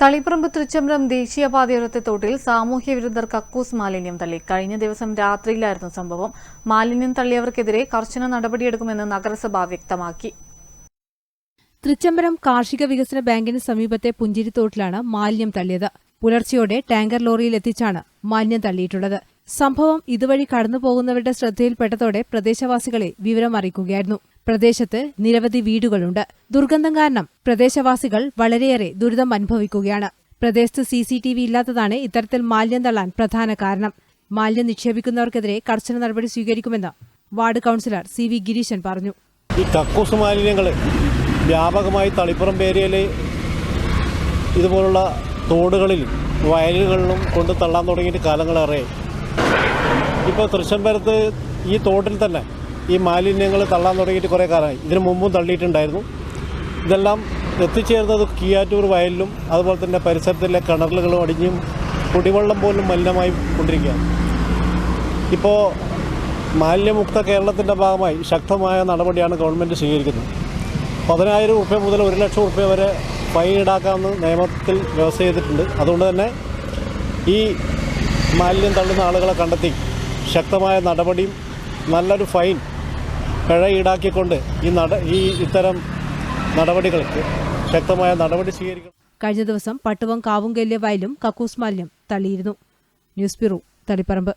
തളിപ്പറമ്പ് തൃച്ചംബരം ദേശീയപാതയോരത്തെ തോട്ടിൽ സാമൂഹ്യ വിരുദ്ധർ കക്കൂസ് മാലിന്യം തള്ളി. കഴിഞ്ഞ ദിവസം രാത്രിയിലായിരുന്നു സംഭവം. മാലിന്യം തള്ളിയവർക്കെതിരെ കർശന നടപടിയെടുക്കുമെന്ന് നഗരസഭ വ്യക്തമാക്കി. തൃച്ചംബരം കാർഷിക വികസന ബാങ്കിന് സമീപത്തെ പുഞ്ചിരിത്തോട്ടിലാണ് മാലിന്യം തള്ളിയത്. പുലർച്ചയോടെ ടാങ്കർ ലോറിയിൽ എത്തിച്ചാണ് മാലിന്യം തള്ളിയിട്ടുള്ളത്. സംഭവം ഇതുവഴി കടന്നുപോകുന്നവരുടെ ശ്രദ്ധയിൽപ്പെട്ടതോടെ പ്രദേശവാസികളെ വിവരം അറിയിക്കുകയായിരുന്നു പ്രദേശത്ത് നിരവധി വീടുകളുണ്ട്. ദുർഗന്ധം കാരണം പ്രദേശവാസികൾ വളരെയേറെ ദുരിതം അനുഭവിക്കുകയാണ്. പ്രദേശത്ത് സി സി ടി വി ഇല്ലാത്തതാണ് ഇത്തരത്തിൽ മാലിന്യം തള്ളാൻ പ്രധാന കാരണം. മാലിന്യം നിക്ഷേപിക്കുന്നവർക്കെതിരെ കർശന നടപടി സ്വീകരിക്കുമെന്ന് ward councillor C V Gireeshan പറഞ്ഞു. ഈ കക്കൂസ് മാലിന്യങ്ങൾ വ്യാപകമായി തളിപ്പുറം പേരിയിലെ ഇതുപോലുള്ള തോടുകളിൽ വയലുകളിലും കൊണ്ട് തള്ളാൻ തുടങ്ങിയിട്ട് കാലങ്ങളേറെ. ഇപ്പോൾ തൃശ്ശംബരത്ത് ഈ തോട്ടിൽ തന്നെ ഈ മാലിന്യങ്ങൾ തള്ളാൻ തുടങ്ങിയിട്ട് കുറേ കാലമായി. ഇതിനു മുമ്പും തള്ളിയിട്ടുണ്ടായിരുന്നു. ഇതെല്ലാം എത്തിച്ചേർന്നത് കിയാറ്റൂർ വയലിലും അതുപോലെ തന്നെ പരിസരത്തിലെ കിണറുകളും അടിഞ്ഞും കുടിവെള്ളം പോലും മലിനമായി കൊണ്ടിരിക്കുകയാണ്. ഇപ്പോൾ മാലിന്യമുക്ത കേരളത്തിന്റെ ഭാഗമായി ശക്തമായ നടപടിയാണ് ഗവൺമെന്റ് സ്വീകരിക്കുന്നത്. പതിനായിരം റുപ്യ മുതൽ ഒരു ലക്ഷം റുപ്യ വരെ ഫൈൻ ഈടാക്കാമെന്ന് നിയമത്തിൽ വ്യവസ്ഥ ചെയ്തിട്ടുണ്ട്. അതുകൊണ്ട് തന്നെ ഈ മാലിന്യം തള്ളുന്ന ആളുകളെ കണ്ടെത്തി ശക്തമായ നടപടിയും നല്ലൊരു ഫൈൻ പിഴ ഈടാക്കിക്കൊണ്ട് ഈ നട ഈ ഇത്തരം നടപടികൾക്ക് ശക്തമായ നടപടി സ്വീകരിക്കണം കഴിഞ്ഞ ദിവസം പട്ടുവം കാവുങ്കല്യ വയലും കക്കൂസ് മാലിന്യം തള്ളിയിരുന്നു. News bureau Taliparamba.